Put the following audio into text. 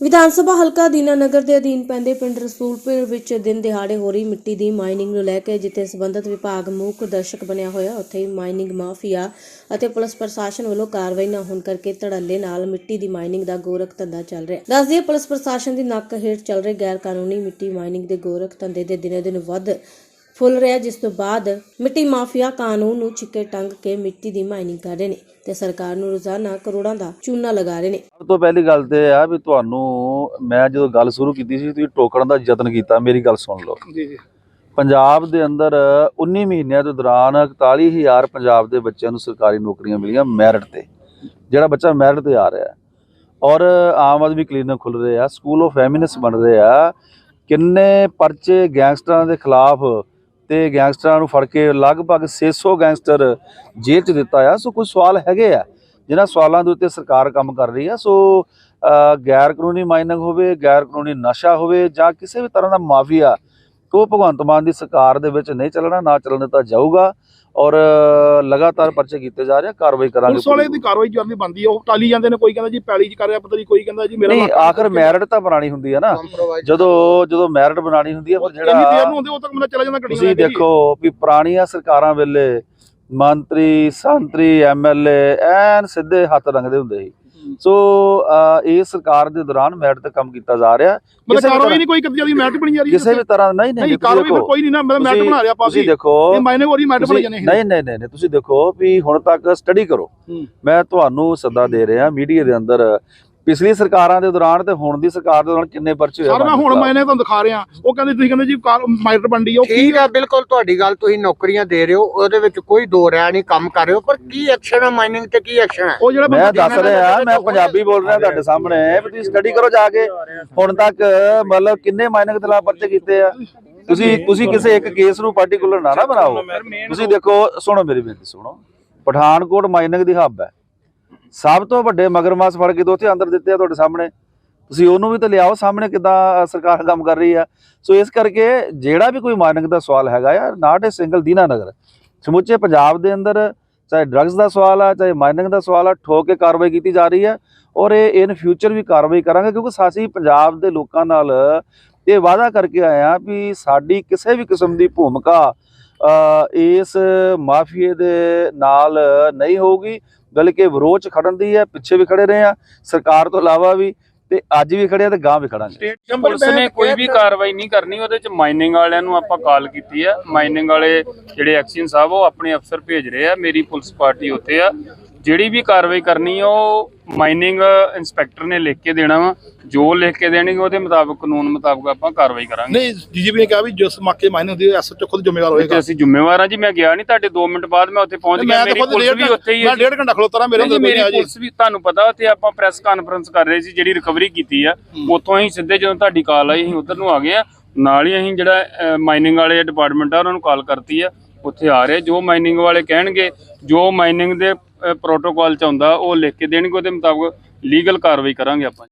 ਵਿਧਾਨ ਸਭਾ ਹਲਕਾ ਦੀਨਾਨਗਰ ਦੇ ਅਧੀਨ ਪੈਂਦੇ ਪਿੰਡ ਰਸੂਲਪੁਰ ਵਿੱਚ ਦਿਨ ਦਿਹਾੜੇ ਹੋ ਰਹੀ ਮਿੱਟੀ ਦੀ ਮਾਈਨਿੰਗ ਨੂੰ ਲੈ ਕੇ ਜਿੱਥੇ ਸੰਬੰਧਿਤ ਵਿਭਾਗ ਮੂਕ ਦਰਸ਼ਕ ਬਣਿਆ ਹੋਇਆ, ਉੱਥੇ ਹੀ ਮਾਈਨਿੰਗ ਮਾਫੀਆ ਅਤੇ ਪੁਲਿਸ ਪ੍ਰਸ਼ਾਸਨ ਵੱਲੋਂ ਕਾਰਵਾਈ ਨਾ ਹੋਣ ਕਰਕੇ ਧੜੱਲੇ ਨਾਲ ਮਿੱਟੀ ਦੀ ਮਾਈਨਿੰਗ ਦਾ ਗੋਰਖ ਧੰਦਾ ਚੱਲ ਰਿਹਾ। ਦੱਸ ਦਈਏ, ਪੁਲਿਸ ਪ੍ਰਸ਼ਾਸਨ ਦੀ ਨੱਕ ਹੇਠ ਚੱਲ ਰਹੇ ਗੈਰ ਕਾਨੂੰਨੀ ਮਿੱਟੀ ਮਾਈਨਿੰਗ ਦੇ ਗੋਰਖ ਧੰਦੇ ਦੇ ਦਿਨੋ ਦਿਨ ਵੱਧ ਫੁੱਲ ਰਿਹਾ, ਜਿਸ ਤੋਂ ਬਾਅਦ ਮਿੱਟੀ ਮਾਫੀਆ ਕਾਨੂੰਨ ਨੂੰ ਛਿੱਕੇ ਟੰਗ ਕੇ ਮਿੱਟੀ ਦੀ ਮਾਈਨਿੰਗ ਕਰ ਰਹੇ ਨੇ ਤੇ ਸਰਕਾਰ ਨੂੰ ਰੋਜ਼ਾਨਾ ਕਰੋੜਾਂ ਦਾ ਚੂਨਾ ਲਗਾ ਰਹੇ ਨੇ। ਤੋਂ ਪਹਿਲੀ ਗੱਲ ਤੇ ਆ ਵੀ ਤੁਹਾਨੂੰ ਮੈਂ ਜਦੋਂ ਗੱਲ ਸ਼ੁਰੂ ਕੀਤੀ ਸੀ ਤੁਸੀਂ ਟੋਕਣ ਦਾ ਯਤਨ ਕੀਤਾ ਮੇਰੀ ਗੱਲ ਸੁਣ ਲਓ। ਜੀ ਜੀ। ਪੰਜਾਬ ਦੇ ਅੰਦਰ 19 ਮਹੀਨਿਆਂ ਦੇ ਦੌਰਾਨ 41000 ਪੰਜਾਬ ਦੇ ਬੱਚਿਆਂ ਨੂੰ ਸਰਕਾਰੀ ਨੌਕਰੀਆਂ ਮਿਲੀਆਂ ਮੈਰਿਟ ਤੇ ਜਿਹੜਾ ਬੱਚਾ ਮੈਰਿਟ ਤੇ ਆ ਰਿਹਾ ਹੈ। ਔਰ ਆਮ ਆਦਮੀ ਕਲੀਨਿਕ ਖੁੱਲ ਰਹੇ ਆ ਸਕੂਲ ਆਫ ਫੈਮਿਨਿਸਟ ਬਣ ਰਹੇ ਆ। ਕਿੰਨੇ ਪਰਚੇ ਗੈਂਗਸਟਰਾਂ ਦੇ ਖਿਲਾਫ ਤੇ ਗੈਂਗਸਟਰਾਂ ਨੂੰ ਫੜ ਕੇ ਲਗਭਗ 600 ਗੈਂਗਸਟਰ ਜੇਲ੍ਹ 'ਚ ਦਿੱਤਾ ਆ। ਸੋ ਕੁਝ ਸਵਾਲ ਹੈਗੇ ਆ। ਜਿਨ੍ਹਾਂ ਸਵਾਲਾਂ ਦੇ ਉੱਤੇ ਸਰਕਾਰ ਕੰਮ ਕਰ ਰਹੀ ਆ ਸੋ ਗੈਰ ਕਾਨੂੰਨੀ ਮਾਈਨਿੰਗ ਹੋਵੇ ਗੈਰ ਕਾਨੂੰਨੀ ਨਸ਼ਾ ਹੋਵੇ ਜਾਂ ਕਿਸੇ ਵੀ ਤਰ੍ਹਾਂ ਦਾ ਮਾਫੀਆ ਉਹ ਭਗਵੰਤ ਮਾਨ ਦੀ ਸਰਕਾਰ ਦੇ ਵਿੱਚ ਨਹੀਂ ਚੱਲਣਾ ਨਾ ਚੱਲਣ ਦਿੱਤਾ ਜਾਊਗਾ ਔਰ ਲਗਾਤਾਰ ਪਰਚੇ ਕੀਤੇ ਜਾ ਰਹੇ ਆ ਕਾਰਵਾਈ ਕਰਾਂਗੇ ਪੁਲਿਸ ਵਾਲੇ ਦੀ ਕਾਰਵਾਈ ਕਰਨੀ ਬੰਦੀ ਹੈ ਉਹ ਟਾਲੀ ਜਾਂਦੇ ਨੇ ਕੋਈ ਕਹਿੰਦਾ ਜੀ ਪੈਲੀ ਚ ਕਰ ਰਿਹਾ ਪਤਾ ਨਹੀਂ ਕੋਈ ਕਹਿੰਦਾ ਜੀ ਮੇਰਾ ਨਹੀਂ ਆਖਰ ਮੈਰਿਟ ਤਾਂ ਬਣਾਣੀ ਹੁੰਦੀ ਹੈ ਨਾ ਜਦੋਂ ਜਦੋਂ ਮੈਰਿਟ ਬਣਾਣੀ ਹੁੰਦੀ ਹੈ ਫਿਰ ਜਿਹੜਾ ਨੂੰ ਹੁੰਦੇ ਉਹ ਤੱਕ ਬੰਦਾ ਚਲਾ ਜਾਂਦਾ ਗੱਡੀਆਂ ਤੁਸੀਂ। ਦੇਖੋ ਵੀ ਪੁਰਾਣੀਆਂ ਸਰਕਾਰਾਂ ਵੇਲੇ ਮੰਤਰੀ ਸੰਤਰੀ ਐਮਐਲਏ ਐਨ ਸਿੱਧੇ ਹੱਥ ਰੰਗਦੇ ਹੁੰਦੇ ਸੀ। ਸੋ ਇਹ ਸਰਕਾਰ ਦੇ ਦੌਰਾਨ ਮੈਰਿਟ ਤੇ ਕੰਮ ਕੀਤਾ ਜਾ ਰਿਹਾ। ਮਤਲਬ ਕਿਸੇ ਵੀ ਕਾਰਵਾਈ ਤਰ੍ਹਾਂ- ਨਹੀਂ ਕੋਈ ਮੈਟ ਬਣੀ ਜਾ ਰਹੀ ਕਿਸੇ ਵੀ ਤਰ੍ਹਾਂ ਨਹੀਂ ਨਹੀਂ ਕਾਰਵਾਈ ਕੋਈ ਨਹੀਂ ਨਾ ਮਤਲਬ ਮੈਟ ਬਣਾ ਰਿਹਾ ਵੀ। ਦੇਖੋ ਇਹ ਮਾਇਨੇ ਹੋਰ ਮੈਟ ਬਣ ਜਾਂਦੇ ਨਹੀਂ ਨਹੀਂ ਨਹੀਂ ਨਹੀਂ, ਤੁਸੀਂ ਦੇਖੋ ਵੀ ਹੁਣ ਤੱਕ ਸਟੱਡੀ ਕਰੋ। ਮੈਂ ਤੁਹਾਨੂੰ ਸੱਦਾ ਦੇ ਰਿਹਾ ਮੀਡੀਆ ਦੇ ਅੰਦਰ ਪਿਛਲੀ ਸਰਕਾਰਾਂ ਦੇ ਦੌਰਾਨ ਤੇ ਹੁਣ ਦੀ ਸਰਕਾਰ ਦੇ ਦੌਰਾਨ ਕਿੰਨੇ ਪਰਚੇ ਹੋਏ ਸਰ ਮੈਂ ਹੁਣ ਮਾਇਨੇ ਤੁਹਾਨੂੰ ਦਿਖਾ ਰਿਹਾ। ਉਹ ਕਹਿੰਦੇ ਤੁਸੀਂ ਕਹਿੰਦੇ ਜੀ ਮਾਈਟਰ ਬੰਡੀ ਉਹ ਕੀ ਠੀਕ ਆ ਬਿਲਕੁਲ ਤੁਹਾਡੀ ਗੱਲ ਤੁਸੀਂ ਨੌਕਰੀਆਂ ਦੇ ਰਹੇ ਹੋ ਉਹਦੇ ਵਿੱਚ ਕੋਈ ਦੋ ਰਿਆ ਨਹੀਂ ਕੰਮ ਕਰ ਰਹੇ ਹੋ ਪਰ ਕੀ ਐਕਸ਼ਨ ਹੈ ਮਾਈਨਿੰਗ ਤੇ ਕੀ ਐਕਸ਼ਨ ਹੈ ਉਹ ਜਿਹੜਾ ਮੈਂ ਦੱਸ ਰਿਹਾ ਮੈਂ ਪੰਜਾਬੀ ਬੋਲ ਰਿਹਾ ਤੁਹਾਡੇ ਸਾਹਮਣੇ ਤੁਸੀਂ ਸਟੱਡੀ ਕਰੋ ਜਾ ਕੇ। ਹੁਣ ਤੱਕ ਮਤਲਬ ਕਿੰਨੇ ਮਾਈਨਿੰਗ ਦੇ ਖਿਲਾਫ ਪਰਚੇ ਕੀਤੇ ਆ? ਤੁਸੀਂ ਤੁਸੀਂ ਕਿਸੇ ਇੱਕ ਕੇਸ ਨੂੰ ਪਾਰਟਿਕੂਲਰ ਨਾ ਨਾ ਬਣਾਓ। ਤੁਸੀਂ ਦੇਖੋ ਸੁਣੋ ਮੇਰੀ ਬੇਨਤੀ ਸੁਣੋ। ਪਠਾਨਕੋਟ ਮਾਈਨਿੰਗ ਦੀ ਹੱਬ ਹੈ। ਸਭ ਤੋਂ ਵੱਡੇ ਮਗਰਮੱਛ ਫੜ ਕੇ ਦੋ ਉੱਥੇ ਅੰਦਰ ਦਿੱਤੇ ਆ ਤੁਹਾਡੇ ਸਾਹਮਣੇ। ਤੁਸੀਂ ਉਹਨੂੰ ਵੀ ਤਾਂ ਲਿਆਓ ਸਾਹਮਣੇ ਕਿਦਾਂ ਸਰਕਾਰ ਕੰਮ ਕਰ ਰਹੀ ਆ। ਸੋ ਇਸ ਕਰਕੇ ਜਿਹੜਾ ਵੀ ਕੋਈ ਮਾਈਨਿੰਗ ਦਾ ਸਵਾਲ ਹੈਗਾ ਆ ਨਾਟ ਏ ਸਿੰਗਲ ਦੀਨਾ ਨਗਰ। ਸਮੁੱਚੇ ਪੰਜਾਬ ਦੇ ਅੰਦਰ ਚਾਹੇ ਡਰੱਗਸ ਦਾ ਸਵਾਲ ਆ, ਚਾਹੇ ਮਾਈਨਿੰਗ ਦਾ ਸਵਾਲ ਆ, ਠੋਕ ਕੇ ਕਾਰਵਾਈ ਕੀਤੀ ਜਾ ਰਹੀ ਹੈ ਔਰ ਇਹ ਇਨ ਫਿਊਚਰ ਵੀ ਕਾਰਵਾਈ ਕਰਾਂਗੇ ਕਿਉਂਕਿ ਸਾਸੀ ਪੰਜਾਬ ਦੇ ਲੋਕਾਂ ਨਾਲ ਇਹ ਵਾਅਦਾ ਕਰਕੇ ਆਏ ਆ ਵੀ ਸਾਡੀ ਕਿਸੇ ਵੀ ਕਿਸਮ ਦੀ ਭੂਮਿਕਾ ਇਸ ਮਾਫੀਏ ਦੇ ਨਾਲ ਨਹੀਂ ਹੋਊਗੀ। ਬਲਕਿ ਵਿਰੋਧ 'ਚ ਖੜਨ ਦੀ ਹੈ ਪਿੱਛੇ ਵੀ ਖੜੇ ਰਹੇ ਆ ਸਰਕਾਰ ਤੋਂ ਇਲਾਵਾ ਵੀ ਤੇ ਅੱਜ ਵੀ ਖੜੇ ਆ ਤੇ ਗਾਂ ਵੀ ਖੜਾਂਗੇ। ਸਟੇਟ ਪੁਲਿਸ ਨੇ ਕੋਈ ਵੀ ਕਾਰਵਾਈ ਨਹੀਂ ਕਰਨੀ ਉਹਦੇ ਚ ਮਾਈਨਿੰਗ ਵਾਲਿਆਂ ਨੂੰ ਆਪਾਂ ਕਾਲ ਕੀਤੀ ਆ। ਮਾਈਨਿੰਗ ਵਾਲੇ ਜਿਹੜੇ ਐਕਸ਼ਨ ਸਾਹਿਬ ਉਹ ਆਪਣੇ ਅਫਸਰ ਭੇਜ ਰਹੇ ਆ। ਮੇਰੀ ਪੁਲਿਸ ਪਾਰਟੀ ਉੱਥੇ ਆ। ਜਿਹੜੀ ਵੀ ਕਾਰਵਾਈ ਕਰਨੀ ਉਹ ਮਾਈਨਿੰਗ ਇੰਸਪੈਕਟਰ ਨੇ ਲਿਖ ਕੇ ਦੇਣਾ ਵਾ। ਜੋ ਲਿਖ ਕੇ ਦੇਣਗੇ ਉਹਦੇ ਮੁਤਾਬਕ ਕਾਨੂੰਨ ਮੁਤਾਬਕ ਆਪਾਂ ਕਾਰਵਾਈ ਕਰਾਂਗੇ। ਨਹੀਂ ਜੀਜੀਪੀ ਨੇ ਕਿਹਾ ਵੀ ਜਿਸ ਮੌਕੇ ਮਾਇਨੇ ਹੁੰਦੀ ਹੈ ਐਸਐਚਓ ਖੁਦ ਜ਼ਿੰਮੇਵਾਰ ਤੇ ਹੋਏਗਾ ਅਸੀਂ ਜ਼ਿੰਮੇਵਾਰ ਆ ਜੀ ਮੈਂ ਗਿਆ ਨਹੀਂ ਤੁਹਾਡੇ 2 ਮਿੰਟ ਬਾਅਦ ਮੈਂ ਉੱਥੇ ਪਹੁੰਚ ਗਿਆ ਮੇਰੀ ਪੁਲਿਸ ਵੀ ਉੱਥੇ ਹੀ ਮੈਂ ਹੈ ਡੇਢ ਘੰਟਾ ਖਲੋਤਾ ਰਹਾ ਮੇਰੇ ਅੰਦਰ ਮੇਰੀ ਪੁਲਿਸ ਵੀ ਤੁਹਾਨੂੰ ਪਤਾ ਤੇ ਆਪਾਂ ਪ੍ਰੈਸ ਕਾਨਫਰੰਸ ਕਰ ਰਹੇ ਸੀ ਜਿਹੜੀ ਰਿਕਵਰੀ ਕੀਤੀ ਆ। ਉੱਥੋਂ ਅਸੀਂ ਸਿੱਧੇ ਜਦੋਂ ਤੁਹਾਡੀ ਕਾਲ ਆਈ ਅਸੀਂ ਉਧਰ ਨੂੰ ਆ ਗਏ ਆ। ਨਾਲ ਹੀ ਅਸੀਂ ਜਿਹੜਾ ਮਾਈਨਿੰਗ ਵਾਲੇ ਡਿਪਾਰਟਮੈਂਟ ਆ ਉਹਨਾਂ ਨੂੰ ਕਾਲ ਕਰਤੀ ਆ। ਉੱਥੇ ਆ ਰਹੇ ਜੋ ਮਾਈਨਿੰਗ ਵਾਲੇ ਕਹਿਣਗੇ ਜੋ ਮਾਈਨਿੰਗ ਦੇ ਪ੍ਰੋਟੋਕਾਲ ਚ ਆਉਂਦਾ ਉਹ ਲਿਖ ਕੇ ਦੇਣਗੇ ਉਹਦੇ ਮੁਤਾਬਕ ਲੀਗਲ ਕਾਰਵਾਈ ਕਰਾਂਗੇ ਆਪਾਂ।